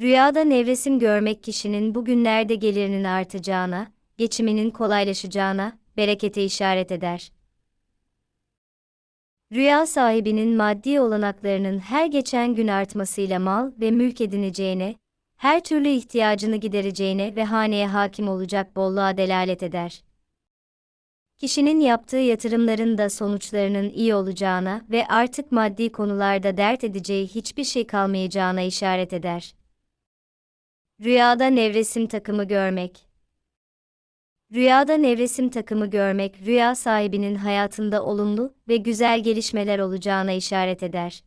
Rüyada nevresim görmek kişinin bugünlerde gelirinin artacağına, geçiminin kolaylaşacağına, berekete işaret eder. Rüya sahibinin maddi olanaklarının her geçen gün artmasıyla mal ve mülk edineceğine, her türlü ihtiyacını gidereceğine ve haneye hakim olacak bolluğa delalet eder. Kişinin yaptığı yatırımların da sonuçlarının iyi olacağına ve artık maddi konularda dert edeceği hiçbir şey kalmayacağına işaret eder. Rüyada nevresim takımı görmek. Rüyada nevresim takımı görmek, rüya sahibinin hayatında olumlu ve güzel gelişmeler olacağına işaret eder.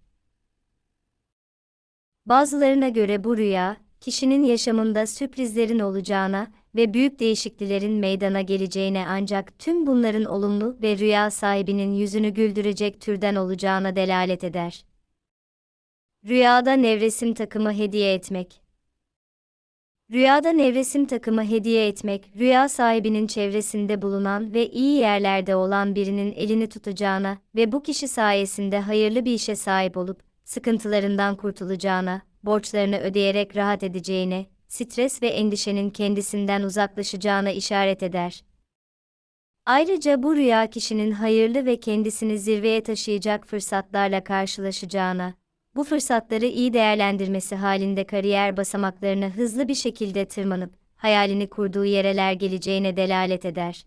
Bazılarına göre bu rüya, kişinin yaşamında sürprizlerin olacağına ve büyük değişikliklerin meydana geleceğine ancak tüm bunların olumlu ve rüya sahibinin yüzünü güldürecek türden olacağına delalet eder. Rüyada nevresim takımı hediye etmek. Rüyada nevresim takımı hediye etmek, rüya sahibinin çevresinde bulunan ve iyi yerlerde olan birinin elini tutacağına ve bu kişi sayesinde hayırlı bir işe sahip olup, sıkıntılarından kurtulacağına, borçlarını ödeyerek rahat edeceğine, stres ve endişenin kendisinden uzaklaşacağına işaret eder. Ayrıca bu rüya kişinin hayırlı ve kendisini zirveye taşıyacak fırsatlarla karşılaşacağına, bu fırsatları iyi değerlendirmesi halinde kariyer basamaklarına hızlı bir şekilde tırmanıp, hayalini kurduğu yereler geleceğine delalet eder.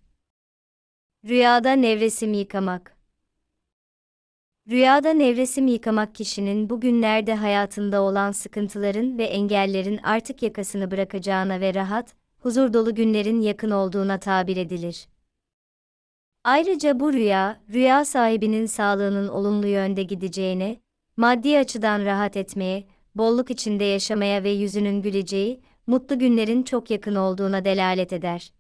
Rüyada nevresim yıkamak Rüyada nevresim yıkamak kişinin bugünlerde hayatında olan sıkıntıların ve engellerin artık yakasını bırakacağına ve rahat, huzur dolu günlerin yakın olduğuna tabir edilir. Ayrıca bu rüya, rüya sahibinin sağlığının olumlu yönde gideceğine, maddi açıdan rahat etmeye, bolluk içinde yaşamaya ve yüzünün güleceği, mutlu günlerin çok yakın olduğuna delalet eder.